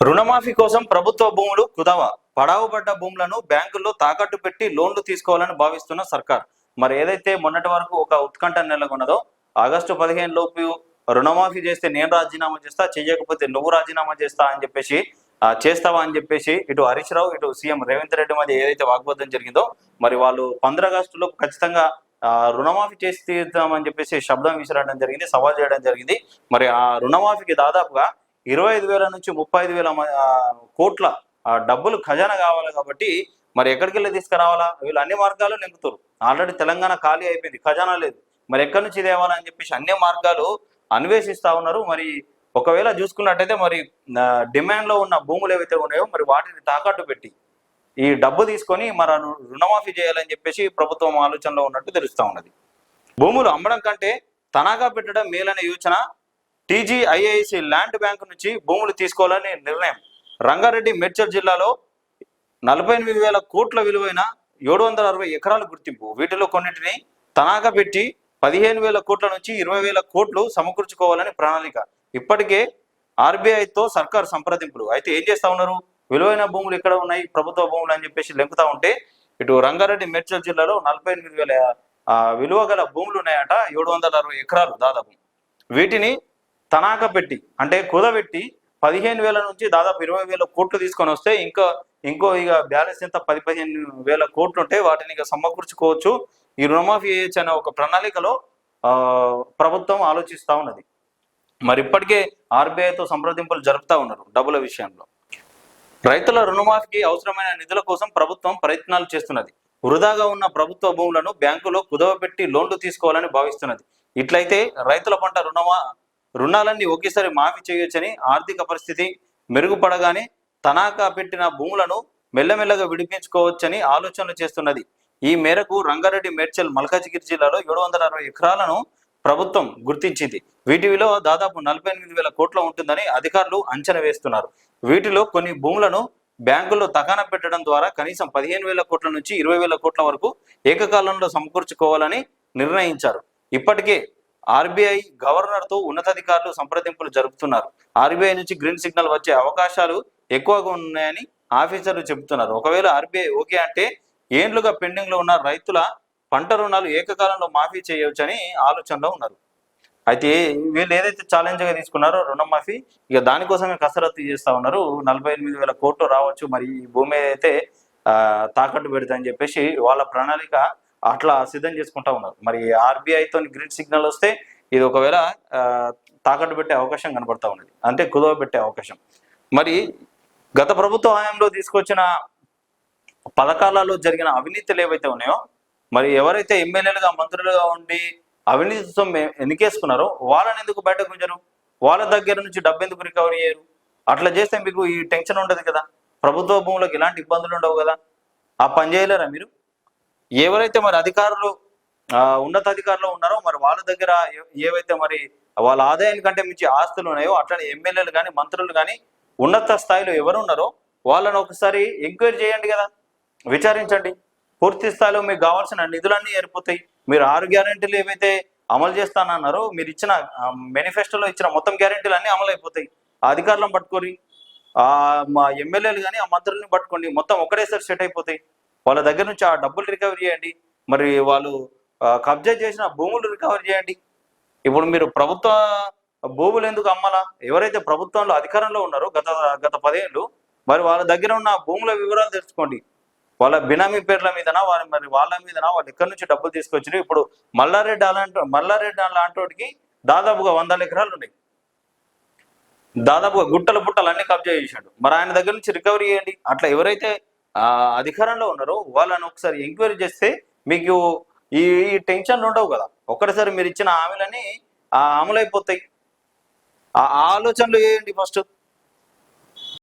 రుణమాఫీ కోసం ప్రభుత్వ భూములు కుదవ పడావుపడ్డ భూములను బ్యాంకుల్లో తాకట్టు పెట్టి లోన్లు తీసుకోవాలని భావిస్తున్న సర్కార్. మరి ఏదైతే మొన్నటి వరకు ఒక ఉత్కంఠ నెలకొన్నదో ఆగస్టు పదిహేను లోపు రుణమాఫీ చేస్తే నేను రాజీనామా చేస్తా చేయకపోతే నువ్వు రాజీనామా చేస్తా అని చెప్పేసి చేస్తావా అని చెప్పేసి ఇటు హరీష్ రావు ఇటు సీఎం రేవంత్ రెడ్డి మధ్య ఏదైతే వాగ్వాదం జరిగిందో మరి వాళ్ళు పంద్ర ఆగస్టులో ఖచ్చితంగా ఆ, రుణమాఫీ చేసి తీరుతామని చెప్పేసి శబ్దం విసిరడం జరిగింది సవాల్ చేయడం జరిగింది. మరి ఆ రుణమాఫీకి దాదాపుగా ఇరవై ఐదు వేల నుంచి ముప్పై ఐదు వేల కోట్ల డబ్బులు ఖజానా కావాలి కాబట్టి మరి ఎక్కడికి వెళ్ళి తీసుకురావాలా? వీళ్ళు అన్ని మార్గాలు నింపుతారు ఆల్రెడీ తెలంగాణ ఖాళీ అయిపోయింది ఖజానా లేదు. మరి ఎక్కడి నుంచి తేవాలని చెప్పేసి అన్ని మార్గాలు అన్వేషిస్తా ఉన్నారు. మరి ఒకవేళ చూసుకున్నట్టయితే మరి డిమాండ్లో ఉన్న భూములు ఏవైతే ఉన్నాయో మరి వాటిని తాకట్టు పెట్టి ఈ డబ్బు తీసుకొని మరి రుణమాఫీ చేయాలని చెప్పేసి ప్రభుత్వం ఆలోచనలో ఉన్నట్టు తెలుస్తూ ఉన్నది. భూములు అమ్మడం కంటే తనఖా పెట్టడం మేలనే యోచన టీజీఐఐసి ల్యాండ్ బ్యాంక్ నుంచి భూములు తీసుకోవాలని నిర్ణయం. రంగారెడ్డి మేడ్చల్ జిల్లాలో నలభై ఎనిమిది వేల కోట్ల విలువైన ఏడు వందల అరవై ఎకరాల గుర్తింపు. వీటిలో కొన్నిటిని తనాఖా పెట్టి పదిహేను వేల కోట్ల నుంచి ఇరవై వేల కోట్లు సమకూర్చుకోవాలని ప్రణాళిక. ఇప్పటికే ఆర్బీఐతో సర్కార్ సంప్రదింపులు. అయితే ఏం చేస్తా ఉన్నారు? విలువైన భూములు ఇక్కడ ఉన్నాయి? ప్రభుత్వ భూములు అని చెప్పేసి లెంకుతా ఉంటే ఇటు రంగారెడ్డి మేడ్చల్ జిల్లాలో నలభై ఎనిమిది వేల విలువ గల భూములు ఉన్నాయట ఏడు వందల అరవై ఎకరాలు దాదాపు. వీటిని తనాఖా పెట్టి అంటే కుదబెట్టి పదిహేను వేల నుంచి దాదాపు ఇరవై వేల కోట్లు తీసుకొని వస్తే ఇంకా ఇంకో ఇక బ్యాలెన్స్ ఎంత? పది పదిహేను వేల కోట్లు ఉంటే వాటిని ఇక సమకూర్చుకోవచ్చు. ఈ రుణమాఫీ చేయొచ్చు అనే ఒక ప్రణాళికలో ప్రభుత్వం ఆలోచిస్తూ ఉన్నది. మరి ఇప్పటికే ఆర్బీఐతో సంప్రదింపులు జరుపుతూ ఉన్నారు డబ్బుల విషయంలో. రైతుల రుణమాఫీకి అవసరమైన నిధుల కోసం ప్రభుత్వం ప్రయత్నాలు చేస్తున్నది. వృధాగా ఉన్న ప్రభుత్వ భూములను బ్యాంకులో కుదవబెట్టి లోన్లు తీసుకోవాలని భావిస్తున్నది. ఇట్లయితే రైతుల పంట రుణమా రుణాలన్నీ ఒకేసారి మాఫీ చేయొచ్చని ఆర్థిక పరిస్థితి మెరుగుపడగానే తనాఖా పెట్టిన భూములను మెల్లమెల్లగా విడిపించుకోవచ్చని ఆలోచనలు చేస్తున్నది. ఈ మేరకు రంగారెడ్డి మేడ్చల్ మల్కాజిగిరి జిల్లాలో ఏడు వందల అరవై ఎకరాలను ప్రభుత్వం గుర్తించింది. వీటి విలువ దాదాపు నలభై ఎనిమిది వేల కోట్ల ఉంటుందని అధికారులు అంచనా వేస్తున్నారు. వీటిలో కొన్ని భూములను బ్యాంకుల్లో తగాన పెట్టడం ద్వారా కనీసం పదిహేను వేల కోట్ల నుంచి ఇరవై వేల కోట్ల వరకు ఏకకాలంలో సమకూర్చుకోవాలని నిర్ణయించారు. ఇప్పటికే ఆర్బీఐ గవర్నర్తో ఉన్నతాధికారులు సంప్రదింపులు జరుపుతున్నారు. ఆర్బీఐ నుంచి గ్రీన్ సిగ్నల్ వచ్చే అవకాశాలు ఎక్కువగా ఉన్నాయని ఆఫీసర్లు చెబుతున్నారు. ఒకవేళ ఆర్బీఐ ఓకే అంటే ఏండ్లుగా పెండింగ్లో ఉన్న రైతుల పంట రుణాలు ఏకకాలంలో మాఫీ చేయవచ్చని ఆలోచనలో ఉన్నారు. అయితే వీళ్ళు ఏదైతే ఛాలెంజ్గా తీసుకున్నారో రుణమాఫీ ఇక దానికోసమే కసరత్తు చేస్తా ఉన్నారు. నలభై ఎనిమిది వేల కోట్లు రావచ్చు. మరి ఈ భూమి అయితే తాకట్టు తాకట్టు పెడతాయని చెప్పేసి వాళ్ళ ప్రణాళిక అట్లా సిద్ధం చేసుకుంటా ఉన్నారు. మరి ఆర్బీఐతో గ్రీన్ సిగ్నల్ వస్తే ఇది ఒకవేళ తాకట్టు పెట్టే అవకాశం కనబడతా ఉన్నది. అంటే కుదవ పెట్టే అవకాశం. మరి గత ప్రభుత్వ హయాంలో తీసుకొచ్చిన పథకాలలో జరిగిన అవినీతులు ఏవైతే ఉన్నాయో మరి ఎవరైతే ఎమ్మెల్యేలుగా మంత్రులుగా ఉండి అవినీతితో ఎన్నికేసుకున్నారో వాళ్ళని ఎందుకు బయటకు ఉంచరు వాళ్ళ దగ్గర నుంచి డబ్బు ఎందుకు రికవరీ చేయరు అట్లా చేస్తే మీకు ఈ టెన్షన్ ఉండదు కదా? ప్రభుత్వ భూములకు ఎలాంటి ఇబ్బందులు ఉండవు కదా? ఆ పని చేయలేరా మీరు? ఎవరైతే మరి అధికారులు ఉన్నత ఉన్నతాధికారులు ఉన్నారో మరి వాళ్ళ దగ్గర ఏవైతే మరి వాళ్ళ ఆదాయానికి కంటే మించి ఆస్తులు ఉన్నాయో అట్లనే ఎమ్మెల్యేలు కానీ మంత్రులు కానీ ఉన్నత స్థాయిలో ఎవరు ఉన్నారో వాళ్ళని ఒకసారి ఎంక్వైరీ చేయండి కదా. విచారించండి. పూర్తి స్థాయిలో మీకు కావాల్సిన నిధులన్నీ ఏరిపోతాయి. మీరు ఆరు గ్యారెంటీలు ఏవైతే అమలు చేస్తానన్నారో మీరు ఇచ్చిన మేనిఫెస్టోలో ఇచ్చిన మొత్తం గ్యారెంటీలు అన్నీ అమలు అయిపోతాయి ఆ అధికారులను పట్టుకొని ఆ మా ఎమ్మెల్యేలు కానీ ఆ మంత్రుల్ని పట్టుకోండి మొత్తం ఒకటేసారి సెట్ అయిపోతాయి. వాళ్ళ దగ్గర నుంచి ఆ డబ్బులు రికవరీ చేయండి. మరి వాళ్ళు కబ్జా చేసిన భూములు రికవరీ చేయండి. ఇప్పుడు మీరు ప్రభుత్వ భూములు ఎందుకు అమ్మాలా? ఎవరైతే ప్రభుత్వంలో అధికారంలో ఉన్నారో గత గత పదేళ్ళు మరి వాళ్ళ దగ్గర ఉన్న భూముల వివరాలు తెలుసుకోండి. వాళ్ళ బినామీ పేర్ల మీదన వాళ్ళ మరి వాళ్ళ మీదన వాళ్ళు ఎక్కడి నుంచి డబ్బులు తీసుకొచ్చారు ఇప్పుడు మల్లారెడ్డి అలాంటి మల్లారెడ్డి అలాంటి దాదాపుగా వందల ఎకరాలు ఉన్నాయి. దాదాపుగా గుట్టలు పుట్టలు అన్ని కబ్జా చేశాడు. మరి ఆయన దగ్గర నుంచి రికవరీ చేయండి. అట్లా ఎవరైతే అధికారంలో ఉన్నారో. వాళ్ళని ఒకసారి ఎంక్వైరీ చేస్తే మీకు ఈ టెన్షన్లు ఉండవు కదా. ఒక్కటిసారి మీరు ఇచ్చిన హామీలని ఆ, అమలైపోతాయి. ఆ ఆ ఆలోచనలు చేయండి ఫస్ట్?